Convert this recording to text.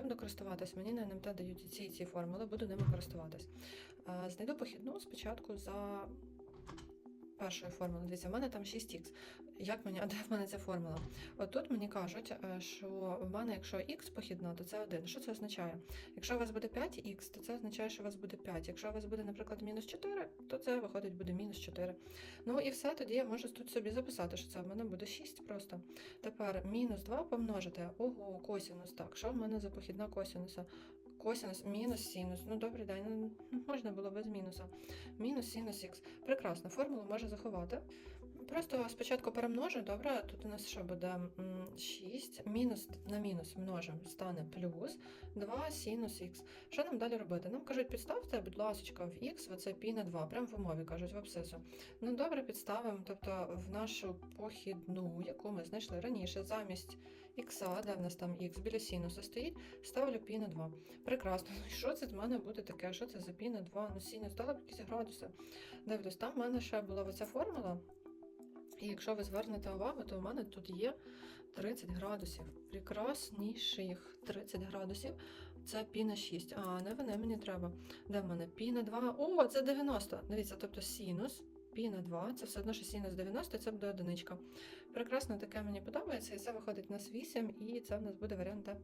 я буду користуватись. Мені на НМТ дають ці ці формули, буду ними користуватись. Е, Знайду похідну спочатку за першою формулою. Дивіться, в мене там 6х. Як мені, а де в мене ця формула? От тут мені кажуть, е, що в мене, якщо х похідна, то це 1. Що це означає? Якщо у вас буде 5х, то це означає, що у вас буде 5. Якщо у вас буде, наприклад, мінус 4, то це виходить буде мінус 4. Ну і все, тоді я можу тут собі записати, що це в мене буде 6 просто. Тепер мінус 2 помножити. Ого, косінус. Так, що в мене за похідна косінуса? Косінус мінус синус. Ну, добрий день, ну ну, можна було без мінуса. Мінус синус х. Прекрасно, формулу може заховати. Просто спочатку перемножу, добре, тут у нас що буде М, 6, мінус на мінус множимо, стане плюс 2 синус х. Що нам далі робити? Нам кажуть, підставте, будь ласка, в х, оце пі на 2, прямо в умові кажуть, в абсцису. Ну добре, підставимо, тобто в нашу похідну, яку ми знайшли раніше, замість х, де в нас там х біля синуса стоїть, ставлю пі на 2. Прекрасно. Ну що це в мене буде таке? Що це за пі на 2? Ну синус дали б якісь градуси. Дивлюсь, там в мене ще була оця формула. І якщо ви звернете увагу, то у мене тут є 30 градусів. Прекрасніших 30 градусів. Це пі на 6. А, не вони мені треба. Де в мене? Пі на 2. О, це 90. Дивіться, тобто синус. Пі на 2, це все одно, що синус 90, це буде одиничка. Прекрасно, таке мені подобається, і це виходить у нас 8, і це в нас буде варіант Д.